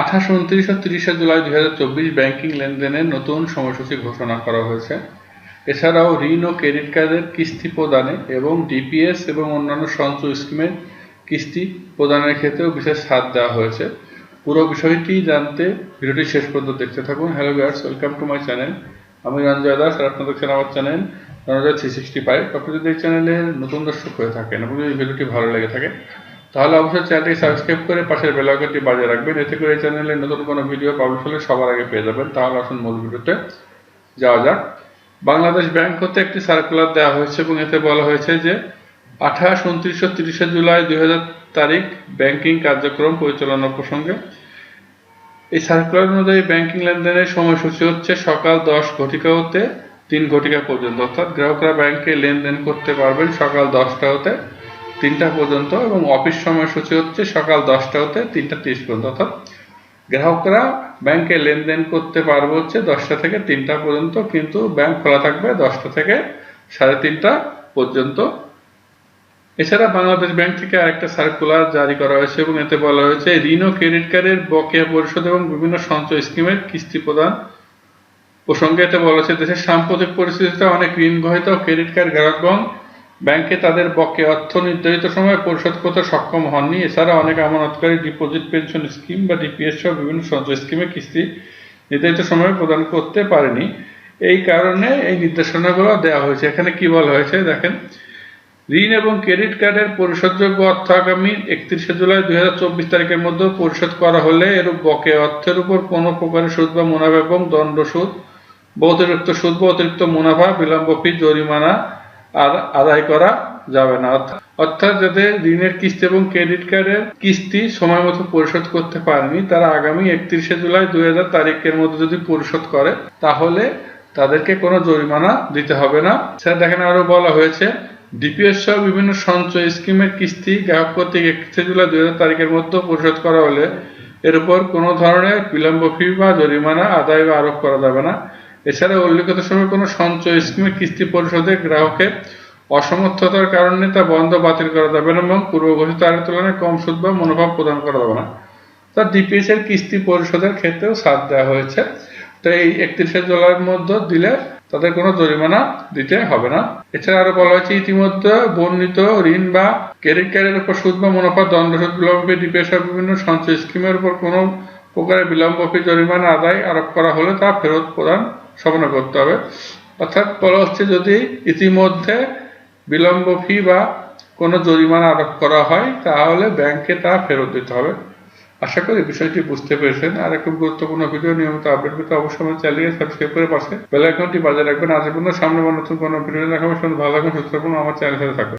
আঠাশ, উনত্রিশ ও তিরিশে জুলাই দুই হাজার চব্বিশ ব্যাংকিং লেনদেনের নতুন সময়সূচি ঘোষণা করা হয়েছে। এছাড়াও ঋণ ও ক্রেডিট কার্ডের কিস্তি প্রদানে এবং ডিপিএস এবং অন্যান্য সঞ্চয় স্কিমের কিস্তি প্রদানের ক্ষেত্রেও বিশেষ ছাড় দেওয়া হয়েছে। পুরো বিষয়টি জানতে ভিডিওটি শেষ পর্যন্ত দেখতে থাকুন। Hello viewers, welcome to my channel. আমি রঞ্জয় দাস আর আপনাদের দেখছেন আমার channel Ranjay three sixty five. আপনি যদি এই চ্যানেলে নতুন দর্শক হয়ে থাকেন এবং যদি ভিডিওটি ভালো লেগে থাকে তাহলে অবশ্যই চ্যানেলটি সাবস্ক্রাইব করে পাশের বেল আইকনটি বাজিয়ে রাখবেন। এতে করে এই চ্যানেলে নতুন কোনো ভিডিও পাবলিশ হলে সবার আগে পেয়ে যাবেন। তাহলে আসুন মূল ভিডিওতে যাওয়া যাক। বাংলাদেশ ব্যাংক হতে একটি সার্কুলার দেওয়া হয়েছে এবং এতে বলা হয়েছে যে, আঠাশ, উনত্রিশ ও তিরিশে জুলাই দুই তারিখ ব্যাংকিং কার্যক্রম পরিচালনা প্রসঙ্গে। এই সার্কুলার অনুযায়ী ব্যাংকিং লেনদেনের সময়সূচি হচ্ছে সকাল দশ ঘটিকা হতে তিন ঘটিকা পর্যন্ত। অর্থাৎ গ্রাহকরা ব্যাংকে লেনদেন করতে পারবেন সকাল দশটা হতে তিনটা পর্যন্ত এবং অফিস সময়সূচি হচ্ছে সকাল দশটা হতে তিনটা তিরিশ পর্যন্ত। অর্থাৎ গ্রাহকরা ব্যাংকে লেনদেন করতে পারবে হচ্ছে দশটা থেকে তিনটা পর্যন্ত, কিন্তু ব্যাংক খোলা থাকবে দশটা থেকে সাড়ে তিনটা পর্যন্ত। এছাড়া বাংলাদেশ ব্যাংক থেকে আরেকটা সার্কুলার জারি করা হয়েছে এবং এতে বলা হয়েছে, ঋণ ও ক্রেডিট কার্ডের বকেয়া পরিশোধ এবং বিভিন্ন সঞ্চয় স্কিমের কিস্তি প্রদান। প্রসঙ্গে এতে বলা হয়েছে, দেশের সাম্প্রতিক পরিস্থিতিতে অনেক ঋণ গ্রহিত ক্রেডিট কার্ড গ্রাহকগণ ব্যাংকে তাদের বকেয়া অর্থ নির্ধারিত সময়ে পরিশোধ করতে সক্ষম হননি। এছাড়া অনেক আমানতকারী ডিপোজিট পেনশন স্কিম বা ডিপিএস সহ বিভিন্ন সঞ্চয় স্কিমে কিস্তি নির্ধারিত সময়ে প্রদান করতে পারেনি। এই কারণে এই নির্দেশনাগুলো দেওয়া হয়েছে। এখানে কি বলা হয়েছে দেখেন? ঋণ এবং ক্রেডিট কার্ডের পরিশোধযোগ্য অর্থ আগামী একত্রিশে জুলাই দুই হাজার চব্বিশ তারিখের মধ্যে পরিশোধ করা হলে এরূপ বকে অর্থের উপর কোনো প্রকারের সুদ বা মুনাফা এবং দণ্ড সুদ, বা অতিরিক্ত সুদ বা অতিরিক্ত মুনাফা, বিলম্ব ফি, জরিমানা আদায় করা যাবে না। অর্থাৎ- যাদের ঋণের কিস্তি এবং ক্রেডিট কার্ডের কিস্তি সময় মতো পরিশোধ করতে পারেনি, তারা আগামী একত্রিশে জুলাই দুই হাজার তারিখের মধ্যে যদি পরিশোধ করে, তাহলে তাদেরকে কোনো জরিমানা দিতে হবে না। স্যার, দেখেন আরও বলা হয়েছে, ডিপিএস সহ বিভিন্ন সঞ্চয় স্কিমের কিস্তি গ্রাহক কর্তৃক একত্রিশে জুলাই দুই হাজার তারিখের মধ্যে পরিশোধ করা হলে এর উপর কোনো ধরনের বিলম্ব ফি বা জরিমানা আদায় বা আরোপ করা যাবে না। এছাড়া উল্লেখিত সময় কোনো সঞ্চয় স্কিমের কিস্তি পরিশোধে গ্রাহকের অসমর্থতার কারণে তা বন্ধ বাতিল করা যাবে না এবং পূর্ব ঘোষিত আয়ের তুলনায় কম সুদ বা মনোভাব প্রদান করা যাবে না। তা ডিপিএস এর কিস্তি পরিশোধের ক্ষেত্রেও ছাড় দেওয়া হয়েছে। তো এই একত্রিশে জুলাইয়ের মধ্যে দিলে তাদের কোনো জরিমানা দিতে হবে না। এছাড়া আরও বলা হয়েছে, ইতিমধ্যে বর্ণিত ঋণ বা ক্রেডিট কার্ডের উপর সুদ বা মুনাফা দণ্ড সুদ বিলম্ব ডিপিএস বিভিন্ন সঞ্চয় স্কিমের উপর কোনো প্রকারের বিলম্ব ফি জরিমানা আদায় আরোপ করা হলে তা ফেরত প্রদান সম্পন্ন করতে হবে। অর্থাৎ বলা হচ্ছে যদি ইতিমধ্যে বিলম্ব ফি বা কোনো জরিমানা আরোপ করা হয়, তাহলে ব্যাংকে তা ফেরত দিতে হবে। আশা করি বিষয়টি বুঝতে পেরেছেন। আর একটু গুরুত্বপূর্ণ ভিডিও নিয়মিত আপডেট পেতে অবশ্যই আমার চ্যানেলকে সাবস্ক্রাইব করে পাশে বেল আইকনটি রাখবেন। আজ পর্যন্ত সামনে নতুন কোনো ভিডিও দেখাবো শুনে ভালো থাকুন, সুস্থ থাকুন, আমার চ্যানেল সাথে থাকুন।